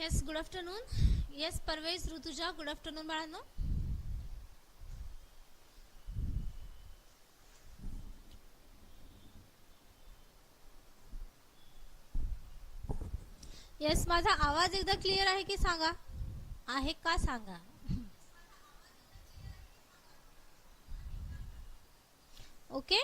Yes good afternoon yes Parvez Rutuja good afternoon बाळांनो yes माझा आवाज एकदा क्लिअर आहे की सांगा? आहे का सांगा? ओके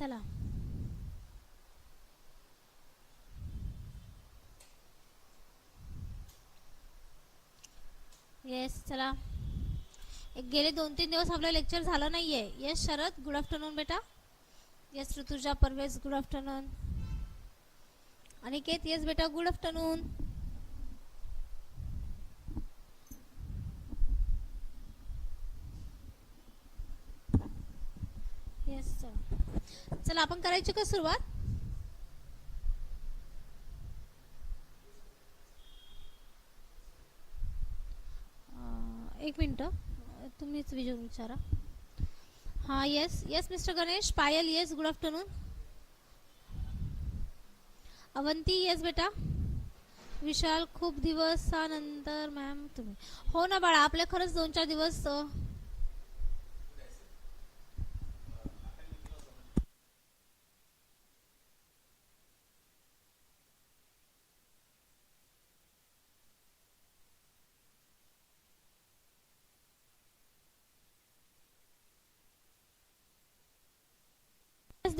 चला. येस चला. एक गेले दोन तीन दिवस आपलं लेक्चर झालं नाहीये. येस शरद गुड आफ्टरनून बेटा. Yes Rutuja Parvez good afternoon Aniket yes बेटा गुड आफ्टरनून येस चला आपण करायची का सुरुवात? एक मिनटं. तुम्हीच विजून विचारा. हां yes yes mister Ganesh. Payal yes good afternoon Avanti yes बेटा. विशाल खूप दिवसानंतर मॅम तुम्ही. हो ना बाळा आपले खरंच दोन चार दिवस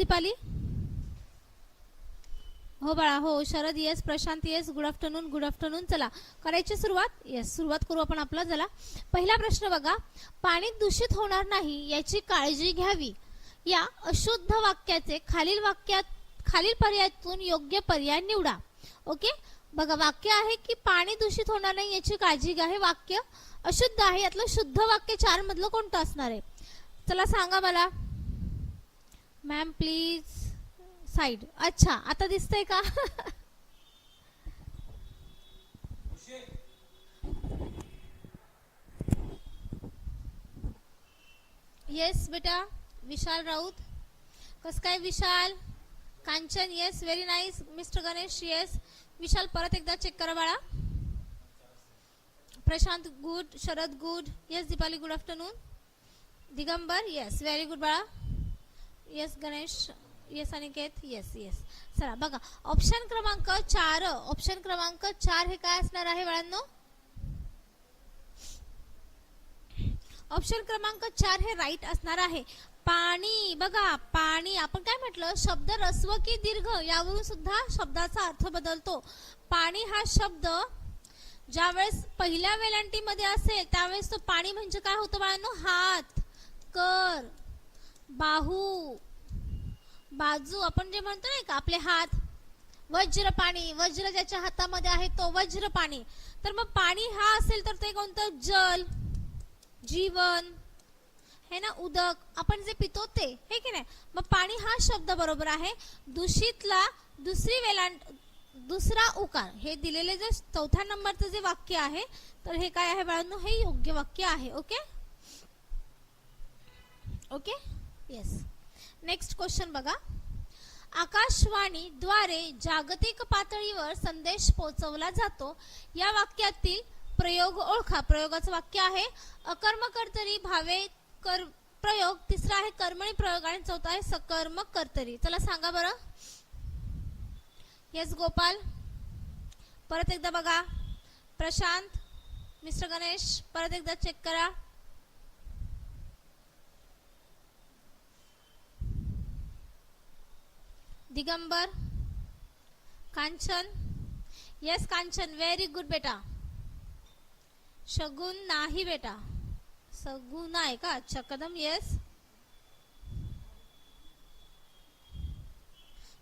दीपाली? हो बाळा हो Sharad yes Prashant yes good afternoon good afternoon चला करायची सुरुवात? येस सुरुवात करू आपण आपला चला. पहिला प्रश्न बघा पाणी दूषित होणार नाही याची काळजी घ्यावी. या अशुद्ध वाक्याचे खालील वाक्यात खालील पर्यायातून योग्य पर्याय निवडा. ओके? बघा वाक्य आहे की पाणी दूषित होणार नाही याची काळजी घ्या. हे वाक्य अशुद्ध आहे. यातलं शुद्ध वाक्य चार मधलं कोणतं असणार आहे? चला सांगा मला. मॅम प्लीज साईड अच्छा आता दिसतंय का? येस बेटा. विशाल राऊत. कस काय Vishal? Kanchan yes very nice mister Ganesh yes Vishal परत एकदा चेक करा बाळा. Prashant good Sharad good yes Deepali good afternoon Digambar yes very good बाळा. Yes Ganesh yes Aniket yes yes चला बघा. ऑप्शन क्रमांक चार. ऑप्शन क्रमांक चार हे काय असणार आहे बाळांनो? ऑप्शन क्रमांक चार हे राईट असणार आहे. पाणी. बघा पाणी. आपण काय म्हटलं? शब्द रस्व की दीर्घ यावरून सुद्धा शब्दाचा अर्थ बदलतो. पाणी हा शब्द ज्यावेळेस पहिल्या वेलांटीमध्ये असेल त्यावेळेस तो पाणी म्हणजे काय होतं बाळांनो? हात कर. बाहू. बाजू आपण जे म्हणतो नाही का आपले हात. वज्र पाणी वज्र ज्याच्या हातामध्ये आहे तो वज्र पाणी. तर मग पाणी हा असेल तर ते कोणतं? जल जीवन हे ना उदक. आपण जे पितो ते हे की नाही? मग पाणी हा शब्द बरोबर आहे. दूषितला दुसरी वेला दुसरा उकार. हे दिलेले जे चौथ्या नंबरचं जे वाक्य आहे तर हे काय आहे बाळांनो? हे योग्य वाक्य आहे okay? Okay? Yes next question बघा. आकाशवाणी द्वारे जागतिक पातळीवर संदेश पोहोचवला जातो. या वाक्यातील प्रयोग ओळखा. प्रयोगाचं वाक्य आहे अकर्मकर्तरी भावे कर प्रयोग. तिसरा आहे कर्मणी प्रयोग. आणि चौथा आहे सकर्मक कर्तरी चला सांगा बरं. येस गोपाल. परत एकदा बघा. प्रशांत. मिस्टर गणेश. परत एकदा चेक करा. Digambar Kanchan yes Kanchan very good बेटा. शगुन नाही बेटा. सगुन आहे का? अच्छा Kadam yes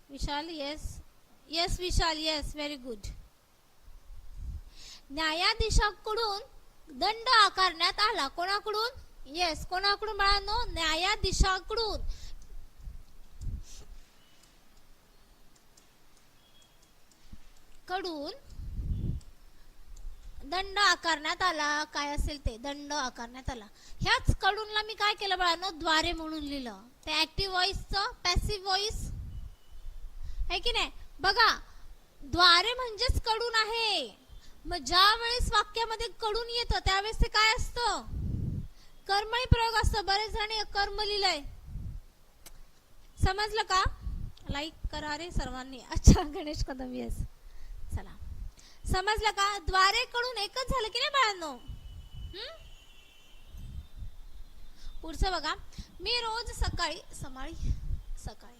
Vishal yes yes Vishal yes very good न्यायाधीशाकडून दंड आकारण्यात आला. कोणाकडून? येस कोणाकडून बाळांनो? न्यायाधीशाकडून. कडून दंड आकारण्यात आला. काय असेल ते? दंड आकारण्यात आला. ह्याच कडूनला मी काय केलं बाळानं? द्वारे म्हणून लिहिलं. ते ऍक्टिव्ह व्हॉइसचं पॅसिव्ह व्हॉइस आहे की नाही? बघा द्वारे म्हणजेच कडून आहे. मग ज्या वेळेस वाक्यामध्ये कडून येतं त्यावेळेस ते काय असतं? कर्मळी प्रयोग असतो. बरेच जणी कर्म लिहिलंय. समजलं का? लाईक करा रे सर्वांनी. अच्छा गणेश कदम येस समजलं का? द्वारे कडून एकच झालं की नाही बाळांनो? हम्म? पुढचं बघा. मी रोज सकाळी समाळी सकाळी.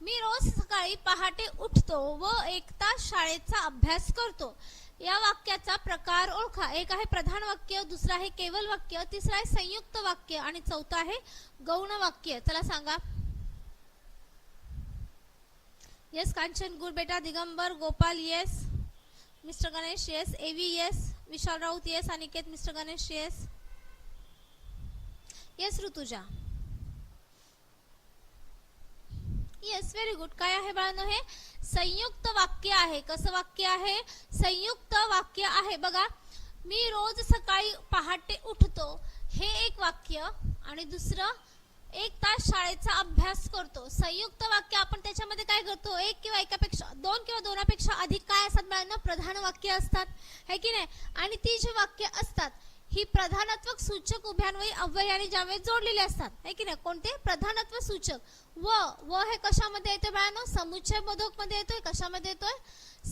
मी रोज सकाळी पहाटे उठतो व एक तास शाळेचा अभ्यास करतो. या वाक्याचा प्रकार ओळखा. एक आहे प्रधान वाक्य दुसरा आहे केवल वाक्य तिसरा आहे संयुक्त वाक्य आणि चौथा आहे गौण वाक्य. चला सांगा. येस कांचन गुर बेटा Digambar Gopal yes mister Ganesh yes. एवी yes. Vishal Raut yes. Aniket mister Ganesh yes. Yes Rutuja. Yes very good काय आहे बाळांनो हे? संयुक्त वाक्य आहे. कसं वाक्य आहे? संयुक्त वाक्य आहे. बघा मी रोज सकाळी पहाटे उठतो हे एक वाक्य. आणि दुसरं एक तास शाळेचा अभ्यास करतो. संयुक्त वाक्य आपण त्याच्यामध्ये काय करतो? एक किंवा एकापेक्षा दोन किंवा दोनापेक्षा अधिक काय असतात बाळांनो? प्रधान वाक्य असतात. है की नाही? आणि ती जी वाक्य असतात ही प्रधानत्वक सूचक उभ्यान्वयी अव्ययाने आणि जोडलेले असतात आहे की नाही? कोणते? प्रधानत्व सूचक. व व हे कशामध्ये येतोय बाळांनो? समुच्चय बोधकमध्ये येतोय. कशामध्ये येतोय?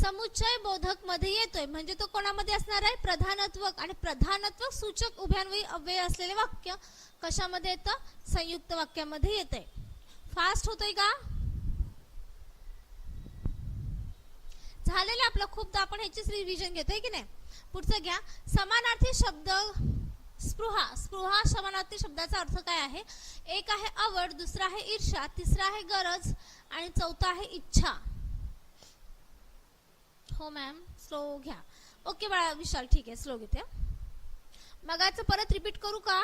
समुच्चय बोधकमध्ये येतोय. म्हणजे तो कोणामध्ये असणार आहे? प्रधानत्वक. आणि प्रधानत्वक सूचक उभ्यान्वयी अव्यय असलेले वाक्य कशामध्ये येतं? संयुक्त वाक्यामध्ये येतंय. फास्ट होतोय का? झालेलं आपलं. खूपदा आपण ह्याचीच रिव्हिजन घेतोय की नाही? पुढचं घ्या. समानार्थी शब्द स्पृहा. स्पृहा समानार्थी शब्दाचा अर्थ काय आहे? एक आहे आवड दुसरा आहे ईर्षा तिसरा आहे गरज आणि चौथा आहे इच्छा. हो मॅम स्लो घ्या. ओके बाळा विशाल ठीक आहे. स्लो घेते. मगाचं परत रिपीट करू का?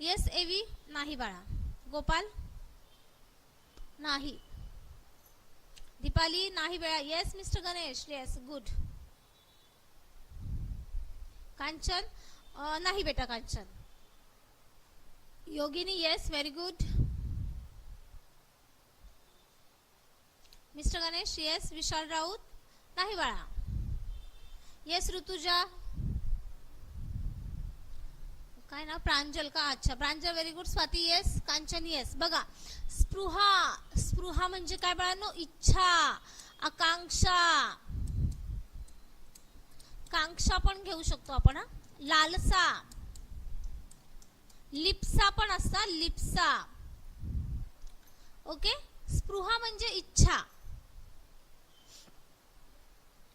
येस एवी नाही बाळा. गोपाल? नाही. दीपाली नाही वेळा. Yes mister Ganesh yes good Kanchan नाही बेटा Kanchan. Yogini yes very good mister Ganesh yes Vishal Raut. नाही बाळा. येस ऋतुजा. काय ना प्रांजल का? अच्छा Pranjal very good Swati yes Kanchan yes बघा. स्पृहा. स्पृहा म्हणजे काय बाळांनो? इच्छा आकांक्षा. कांक्षा पण घेऊ शकतो आपण लालसा. लिप्सा पण असता लिप्सा. ओके? स्पृहा म्हणजे इच्छा.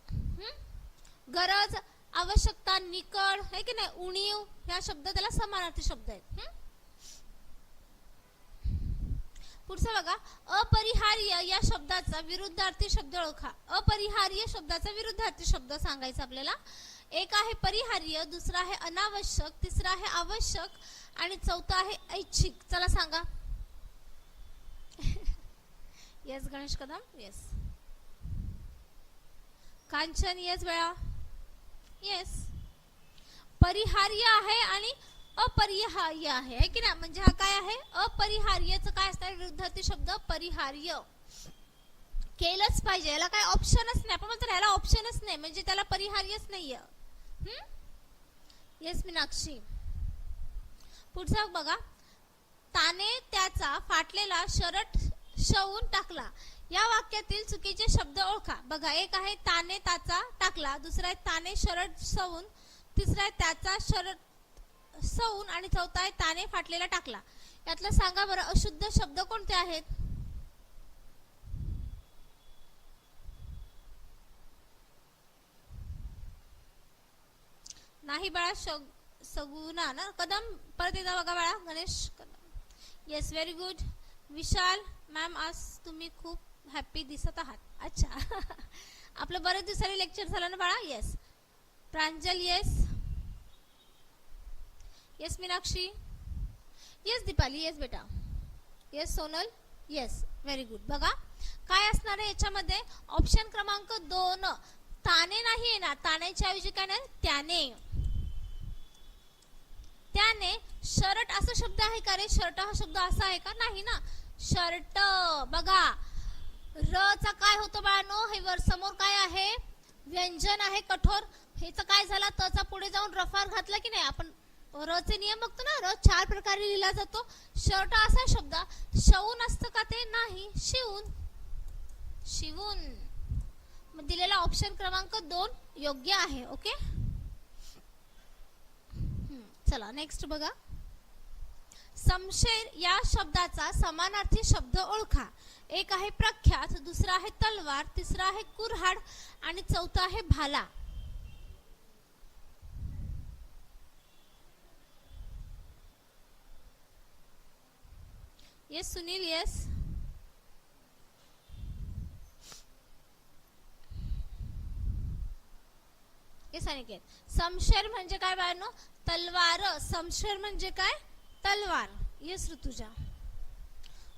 हम्म? गरज आवश्यकता निकड है की नाही? उणीव ह्या शब्द त्याला समानार्थी शब्द आहेत. पुढचं बघा अपरिहार्य या शब्दाचा विरुद्धार्थी शब्द ओळखा. अपरिहार्य शब्दाचा विरुद्धार्थी शब्द सांगायचा आपल्याला. एक आहे परिहार्य दुसरा आहे अनावश्यक तिसरा आहे आवश्यक आणि चौथा आहे ऐच्छिक. चला सांगा. Yes Ganesh Kadam? Yes Kanchan yes वेळा येस परिहार्य आहे आणि अपरिहार्य आहे की नाही? म्हणजे हा काय आहे? अपरिहार्यचं काय असतं? विरुद्धार्थी शब्द परिहार्य. केलंच पाहिजे. याला काय ऑप्शनच नाही. आपण म्हणतो याला ऑप्शनच नाही. म्हणजे त्याला परिहार्यच नाहीये. येस मीनाक्षी. पुढचा बघा. ताने त्याचा फाटलेला शरट शवून टाकला. या वाक्यातील चुकीचे शब्द ओळखा. बघा एक आहे ताने त्याचा टाकला. दुसरा आहे ताने शरट सवून तिसरा आहे त्याचा शरट सौन आणि चौथा आहे ताने फाटलेला टाकला. यातलं सांगा बरं अशुद्ध शब्द कोणते आहेत? नाही बाळा सगुना ना? कदम? परत एकदा बघा बाळा Ganesh Kadam. Yes very good Vishal ma'am आज तुम्ही खूप हॅप्पी दिसत आहात. अच्छा. आपलं बरेच दिवसांनी लेक्चर झालं ना बाळा? Yes Pranjal yes yes Meenakshi yes Deepali yes बेटा yes Sonal yes very good बघा काय असणार आहे याच्यामध्ये? ऑप्शन क्रमांक दोन. ताने नाही येणार. तानेच्या ऐवजी काय नाही? त्याने. त्याने शर्ट असा शब्द आहे का रे? शर्ट हा शब्द असा आहे का? नाही ना. शर्ट. बघा. र चा काय होतो बाळानो? हे वर समोर काय आहे? व्यंजन आहे कठोर. हेच काय झाला? तचा पुढे जाऊन रफार घातला की नाही? आपण रचे नियम बघतो ना र चार प्रकारे लिहिला जातो। शर्ट असा आहे शब्द शवून असतं का ते नाही शिवून शिवून मग दिलेला ऑप्शन क्रमांक दोन योग्य आहे ओके चला नेक्स्ट बघा. समशेर या शब्दाचा समानार्थी शब्द ओळखा. एक आहे प्रख्यात दुसरा आहे तलवार तिसरा आहे कुऱ्हाड आणि चौथा आहे भाला. Yes Sunil yes yes Aniket Samsher म्हणजे काय बाळांनो? तलवार. समशेर म्हणजे काय? तलवार. येस ऋतुजा.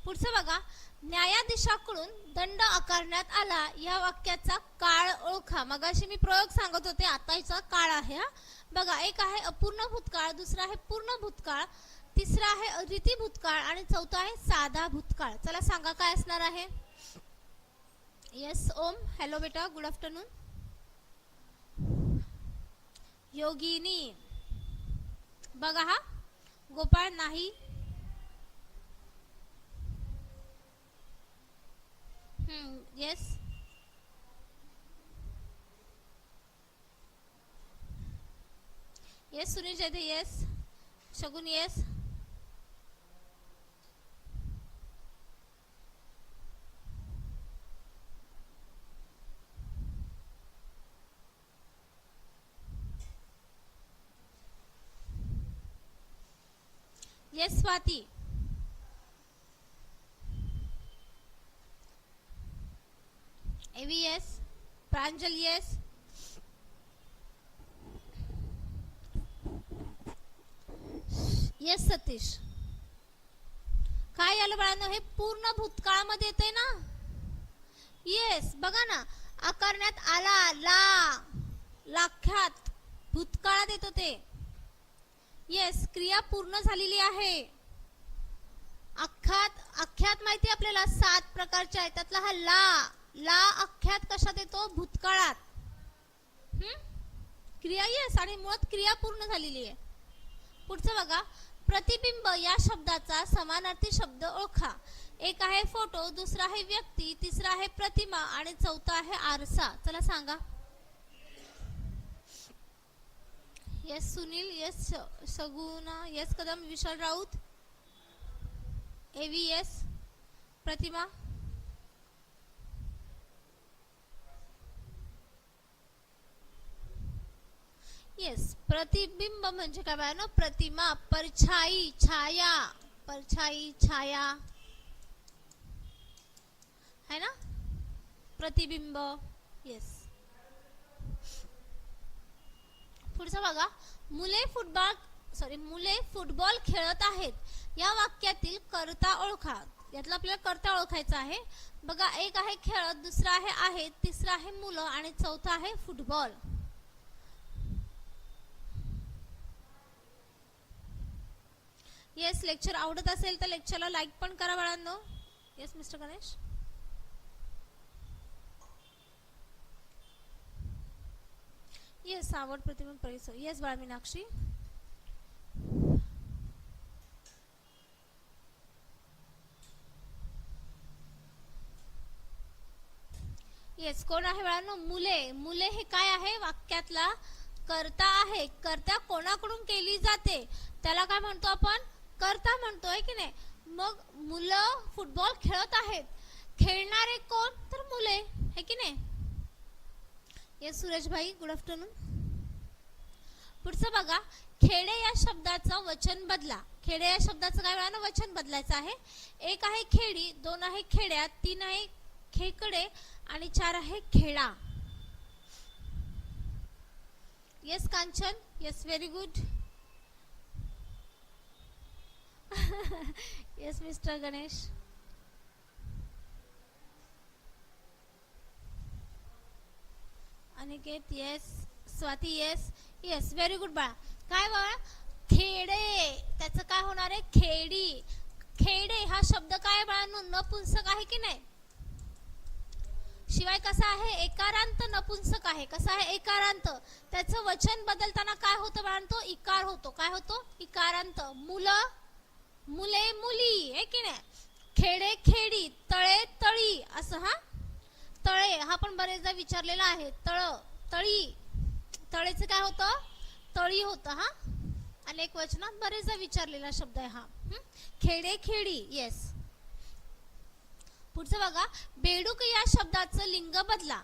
पुढचं बघा. न्यायाधीशाकडून दंड आकारण्यात आला. या वाक्याचा काळ ओळखा. मगाशी मी प्रयोग सांगत होते. आताचा काळ आहे हा. बघा एक आहे अपूर्ण भूतकाळ दुसरा आहे पूर्ण भूतकाळ. तिसरा आहे रीती भूतकाळ आणि चौथा आहे साधा भूतकाळ. चला सांगा काय असणार आहे? येस ओम. हॅलो बेटा. Good afternoon Yogini. बघा हा. गोपाळ नाही. Yes yes Sunil जयदे yes Shagun yes yes Swati एवी yes Pranjal yes yes Satish काय आलं बाळांनो? हे पूर्ण भूतकाळामध्ये येते ना? येस बघा ना. आकारण्यात आला ला. लाख्यात. भूतकाळात येतो ते. येस क्रिया पूर्ण झालेली आहे. अख्यात अख्यात माहिती आपल्याला? सात प्रकारच्या आहेत. त्यातला हा ला. ला अख्यात कशात येतो? भूतकाळात. क्रिया येस आणि मुळात क्रिया पूर्ण झालेली आहे. पुढचं बघा. प्रतिबिंब या शब्दाचा समानार्थी शब्द ओळखा. एक आहे फोटो दुसरा आहे व्यक्ती तिसरा आहे प्रतिमा आणि चौथा आहे आरसा. चला सांगा. Yes Sunil yes Saguna yes Kadam Vishal Raut एवी येस प्रतिमा येस प्रतिबिंब म्हणजे काय ना प्रतिमा परछाई छाया परछाई छाया है ना प्रतिबिंब येस पुढचं बघा. मुले फुटबॉल सॉरी मुले फुटबॉल खेळत आहेत. या वाक्यातील कर्ता ओळखा. यातला आपल्याला कर्ता ओळखायचा आहे. बघा एक आहे खेळत दुसरा आहे आहेत तिसरा आहे मुलं आणि चौथा आहे फुटबॉल. येस लेक्चर आवडत असेल तर लेक्चरला लाईक पण करा बाळांनो. Yes mister Ganesh? येस आवड प्रतिमा परिसर येस बाळ मीनाक्षी येस कोण आहे बाळांनो? मुले. मुले हे काय आहे? वाक्यातला कर्ता आहे. करता कोणाकडून केली जाते? त्याला काय म्हणतो आपण? कर्ता म्हणतोय की नाही? मग मुलं फुटबॉल खेळत आहेत. खेळणारे कोण? तर मुले है की नाही? येस सुरेश भाई गुड आफ्टरनून पुढचं बघा खेडे या शब्दाचं वचन बदला. खेडे या शब्दाचं काय वेळानं वचन बदलायचं आहे. एक आहे खेडी दोन आहे खेड्यात तीन आहे खेकडे आणि चार आहे खेडा. Yes Kanchan? Yes very good yes mister Ganesh Aniket yes. Swati yes. Yes very good बाळा. काय बाळा? खेडे. त्याचं काय होणार आहे? खेडी. खेडे हा शब्द काय आहे बाळांनो? नपुंसक आहे की नाही? शिवाय कसा आहे? एकारांत नपुंसक आहे. कसा आहे? एकारांत. त्याचं वचन बदलताना काय होतं बाळांतो इकार होतो. काय होतो? इकारांत. मुलं मुले मुली. हे की नाही? खेडे खेडी तळे तळी. असं हा? तळे हा पण बरेचदा विचारलेला आहे. तळ तळी. तळेचं काय होतं? तळी होतं हा? अनेक वचनात बरेचदा विचारलेला शब्द आहे हा. खेडे खेडी. येस पुढचं बघा. बेडूक या शब्दाचं लिंग बदला.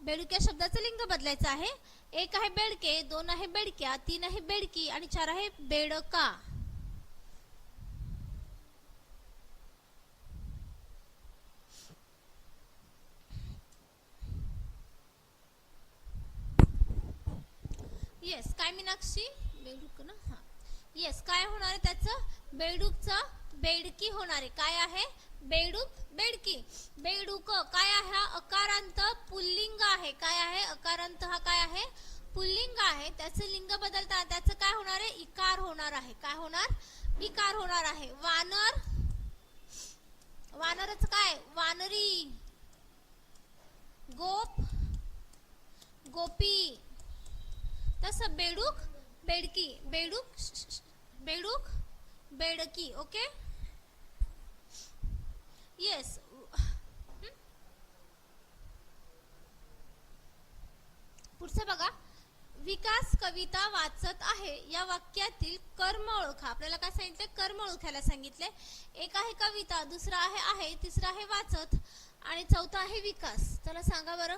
बेडूक या शब्दाचं लिंग बदलायचं आहे. एक आहे बेडके दोन आहे बेडक्या तीन आहे बेडकी आणि चार आहे बेडका. येस काय मीनाक्षी? बेडूक ना? हां. येस काय होणार आहे त्याचं? बेडूकचं बेडकी होणार आहे. काय आहे? बेडूक बेडकी. बेडूक काय आहे? हा अकारांत पुल्लिंग आहे. काय आहे? अकारांत हा काय आहे? पुल्लिंग आहे. त्याचं लिंग बदलता त्याचं काय होणार आहे? इकार होणार आहे. काय होणार? इकार होणार आहे. वानर. वानरच काय? वानरी. गोप. गोपी. तसं बेडूक बेडकी बेडूक बेडूक बेडकी ओके? येस पुढचं बघा. विकास कविता वाचत आहे. या वाक्यातील कर्म ओळखा. आपल्याला काय सांगितले कर्म ओळखायला सांगितले एक आहे कविता दुसरा आहे आहे तिसरा आहे वाचत आणि चौथा आहे विकास. चला सांगा बरं.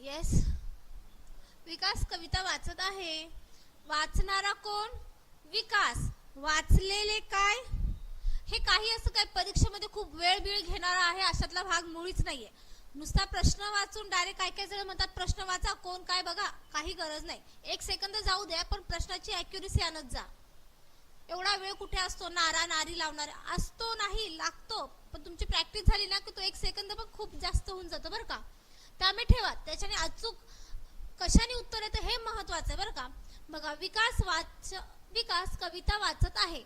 येस विकास कविता वाचत आहे. वाचणारा कोण? विकास. वाचलेले काय? हे काही असं काय परीक्षेमध्ये खूप वेळ बिळ घेणारा आहे अशातला भाग मुळीच नाहीये. नुसता प्रश्न वाचून डायरेक्ट काय काय जण म्हणतात प्रश्न वाचा कोण काय बघा काही गरज नाही. एक सेकंद जाऊ द्या पण प्रश्नाची अॅक्युरेसी आणत जा. एवढा वेळ कुठे असतो? नारा नारी लावणार. असतो नाही लागतो. पण तुमची प्रॅक्टिस झाली ना की तो एक सेकंद पण खूप जास्त होऊन जातं बरं का? त्यामुळे ठेवा. त्याच्याने अचूक कशाने उत्तर येतं हे महत्वाचं आहे बरं का? बघा विकास वाच विकास कविता वाचत आहे.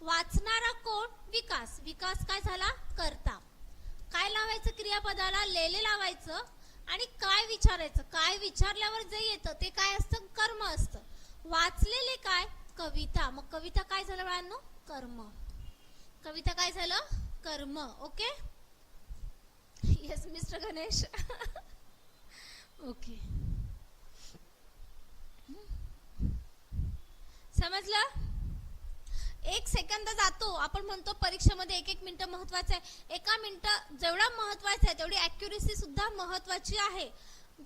वाचणारा कोण? विकास. विकास काय झाला? करता. काय लावायचं क्रियापदाला? लेले लावायचं. आणि काय विचारायचं? काय विचारल्यावर जे येतं ते काय असतं? कर्म असतं. वाचलेले काय? कविता. मग कविता काय झालं बाळांनो? कर्म. कविता काय झालं? कर्म. Okay? Yes mister Ganesh okay. समजलं? एक सेकंद जातो. आपण म्हणतो परीक्षेमध्ये एक एक मिनिट महत्वाचं आहे. एका मिनिटं जेवढा महत्त्वाचा आहे तेवढी अॅक्युरेसी सुद्धा महत्वाची आहे.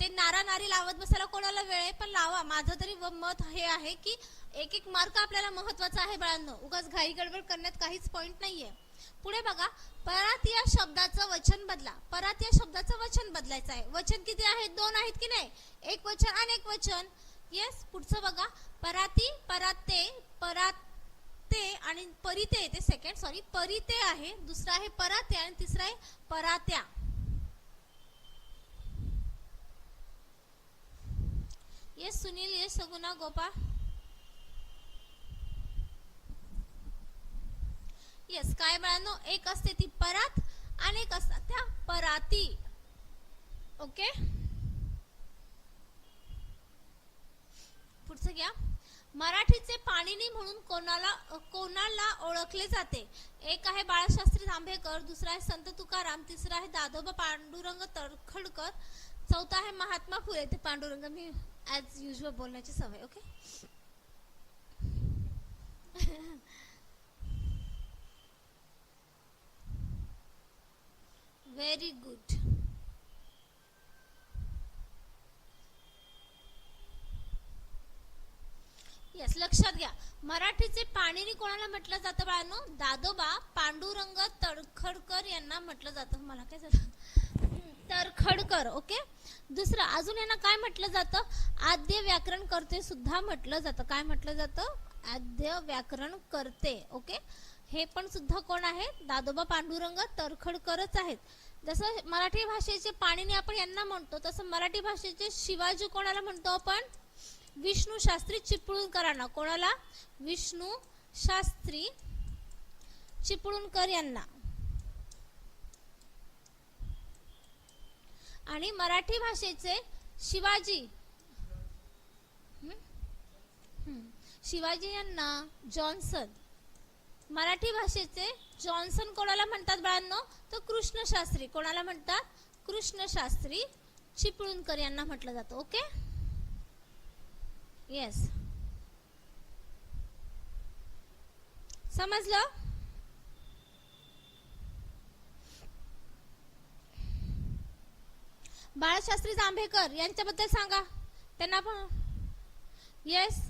ते नारा नारी लावत बसायला कोणाला वेळ आहे? पण लावा. माझं तरी व मत हे आहे की एक एक मार्क आपल्याला महत्त्वाचा आहे बाळांनो. उगाच घाई गडबड करण्यात काहीच पॉइंट नाहीये. पुढे बघा परात या शब्दाचं वचन बदला. परात या शब्दाचं वचन बदलायचं आहे. वचन किती आहेत? दोन आहेत की नाही? एक वचन आणि एक वचन. येस पुढचं बघा. पराती पराते पराते आणि परिते ते सेकंड सॉरी परिते आहे दुसरा आहे पराते आणि तिसरा आहे परात्या. Yes Sunil yes Saguna Gopa. Yes काय बाळांनो एक असते ती परात आणि एक असतात त्या पराती. ओके पुढचं घ्या. मराठीचे पाणिनी म्हणून कोणाला कोणाला ओळखले जाते? एक आहे बाळशास्त्री जांभेकर दुसरा आहे संत तुकाराम तिसरा आहे दादोबा पांडुरंग तळखडकर चौथा आहे महात्मा फुले. ते पांडुरंग मी ॲज युजल बोलण्याची सवय ओके व्हेरी गुड येस लक्षात घ्या. मराठीचे पाणिनी कोणाला म्हटलं जातं बाळांनो? दादोबा पांडुरंग तडखडकर यांना म्हटलं जातं. मला काय झालं? तरखडकर ओके? दुसरं अजून यांना काय म्हटलं जातं? आद्य व्याकरण करते सुद्धा म्हटलं जातं. काय म्हटलं जातं? आद्य व्याकरण करते ओके? हे पण सुद्धा कोण आहेत दादोबा पांडुरंग तरखडकरच आहेत. जसं मराठी भाषेचे पाणिनी आपण यांना म्हणतो तसं मराठी भाषेचे शिवाजी कोणाला म्हणतो आपण? विष्णू शास्त्री चिपळूणकरांना. कोणाला? विष्णू शास्त्री चिपळूणकर यांना. आणि मराठी भाषेचे शिवाजी शिवाजी यांना जॉन्सन. मराठी भाषेचे जॉन्सन कोणाला म्हणतात बाळांनो? तर कृष्णशास्त्री. कोणाला म्हणतात? कृष्णशास्त्री चिपळूणकर यांना म्हटलं जातं. ओके येस समजलं? बाळशास्त्री जांभेकर यांच्याबद्दल सांगा. त्यांना पण येस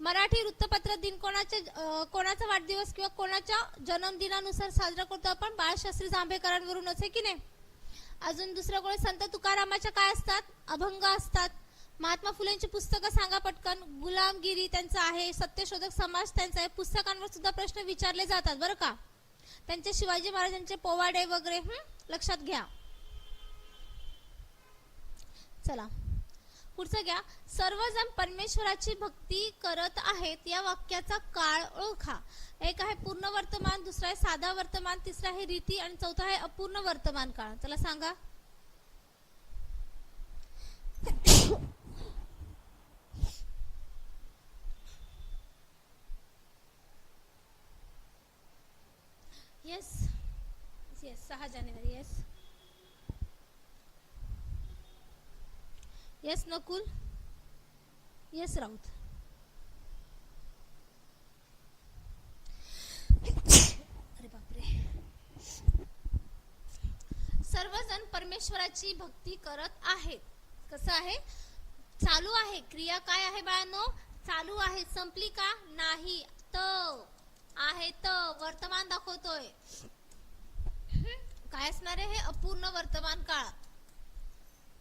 मराठी वृत्तपत्र दिन कोणाच्या कोणाचा वाढदिवस किंवा कोणाच्या जन्मदिनानुसार साजरा करतो आपण? बाळशास्त्री जांभेकरांवरूनच आहे की नाही? अजून दुसरं कोणी? संत तुकारामाच्या काय असतात? अभंग असतात. महात्मा फुलेंची पुस्तकं सांगा पटकन. गुलामगिरी त्यांचं आहे सत्यशोधक समाज त्यांचा आहे. पुस्तकांवर सुद्धा प्रश्न विचारले जातात बरं का? त्यांचे शिवाजी महाराजांचे पोवाडे वगैरे लक्षात घ्या. चला. पुढचं घ्या. सर्वजण परमेश्वराची भक्ती करत आहेत या वाक्याचा काळ ओळखा. एक आहे पूर्ण वर्तमान दुसरा आहे साधा वर्तमान तिसरा आहे रीती आणि चौथा आहे अपूर्ण वर्तमान काळ. त्याला सांगा. येस येस सहा जानेवारी. Yes yes Nakul yes Raut अरे बापरे. सर्वजण परमेश्वराची भक्ती करत आहेत. कसं आहे? चालू आहे. क्रिया काय आहे बाळांनो? चालू आहे. संपली का? नाही. त. आहे त. वर्तमान दाखवतोय. काय असणार आहे? हे अपूर्ण वर्तमान काळ.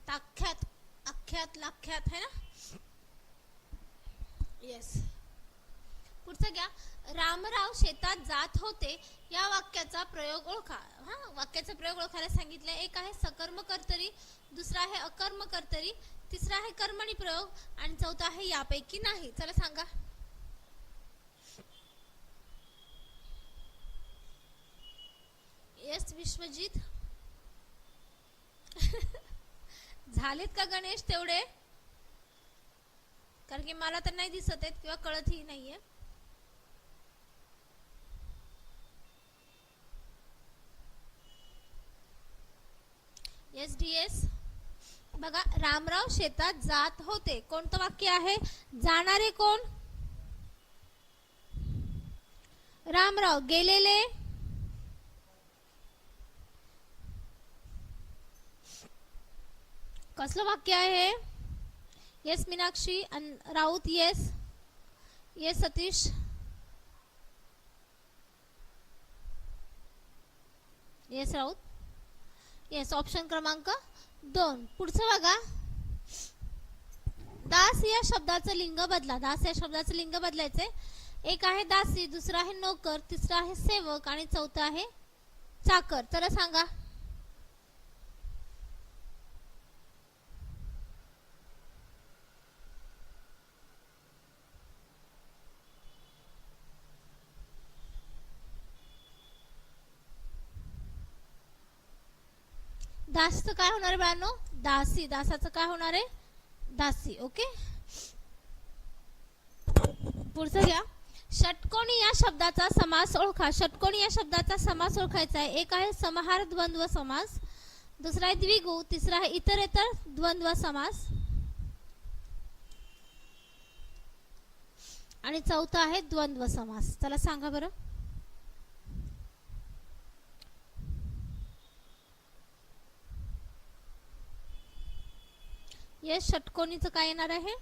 ताख्यात अख्यात लाख्यात है ना? येस पुढचं घ्या. रामराव शेतात जात होते या वाक्याचा प्रयोग ओळखा. हा वाक्याचा प्रयोग ओळखायला सांगितलं. एक आहे सकर्म कर्तरी दुसरा आहे अकर्म कर्तरी तिसरा आहे कर्मणी प्रयोग आणि चौथा आहे यापैकी नाही. चला सांगा. येस विश्वजित. झालेत का गणेश तेवढे? कारण की मला तर नाही दिसत आहेत किंवा कळतही नाहीये. एस डी एस बघा रामराव शेतात जात होते. कोणतं वाक्य आहे? जाणारे कोण? रामराव गेलेले कसलं वाक्य आहे? येस मीनाक्षी अन Raut yes yes Satish. Yes Raut. Yes option क्रमांक दोन. पुढचं बघा. दास या शब्दाचं लिंग बदला. दास या शब्दाचं लिंग बदलायचंय. एक आहे दासी दुसरा आहे नोकर तिसरा आहे सेवक आणि चौथा आहे चाकर. चला सांगा. दासचं काय होणार आहे बाळांनो? दासी. दासाचं काय होणार आहे? दासी. ओके? पुढचं घ्या. षटकोणी या शब्दाचा समास ओळखा. षटकोणी या शब्दाचा समास ओळखायचा आहे. एक आहे समाहार द्वंद्व समास. दुसरा आहे द्विगु. तिसरा आहे इतरेतर द्वंद्व समास. आणि चौथा आहे द्वंद्व समास. चला सांगा बरं. येस षटकोनीचं काय येणार आहे?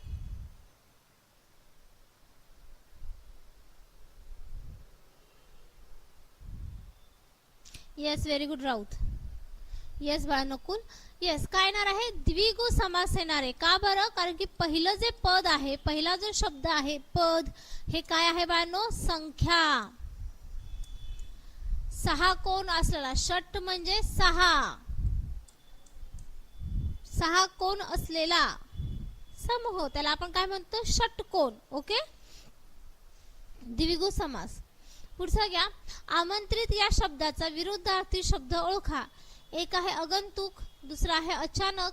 Yes very good Raut yes बाळनकुल. Yes काय येणार आहे? द्विगु समास येणार आहे. का बरं? कारण की पहिलं जे पद आहे पहिला जो शब्द आहे पद हे काय आहे बाळांनो? संख्या. सहा कोण असलेला? षट म्हणजे सहा. सहा कोण असलेला? समूह. त्याला आपण काय म्हणतो? षटकोन. ओके द्विगु समास. पुढचा घ्या. आमंत्रित या शब्दाचा विरुद्धार्थी शब्द ओळखा. एक आहे अगंतुक दुसरा आहे अचानक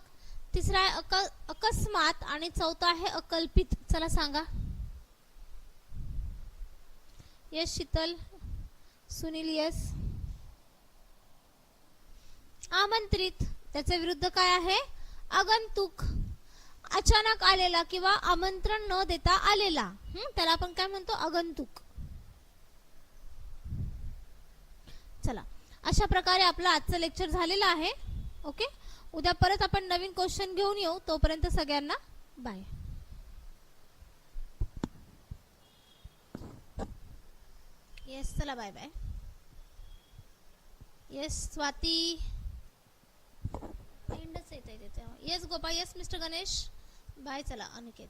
तिसरा आहे अक अकस्मात आणि चौथा आहे अकल्पित. चला सांगा. यस शीतल सुनील यस आमंत्रित. त्याच्या विरुद्ध काय आहे? आगंतुक अचानक आलेला किंवा आमंत्रण न देता आलेला. त्याला आपण काय म्हणतो? आगंतुक. चला. अशा प्रकारे आपलं आजचं लेक्चर झालेलं आहे. ओके उद्या परत आपण नवीन क्वेश्चन घेऊन येऊ. तोपर्यंत सगळ्यांना बाय येस चला बाय बाय येस स्वाती. एंडच येत आहे yes Gopal yes mister Ganesh bye चला अनिकेत.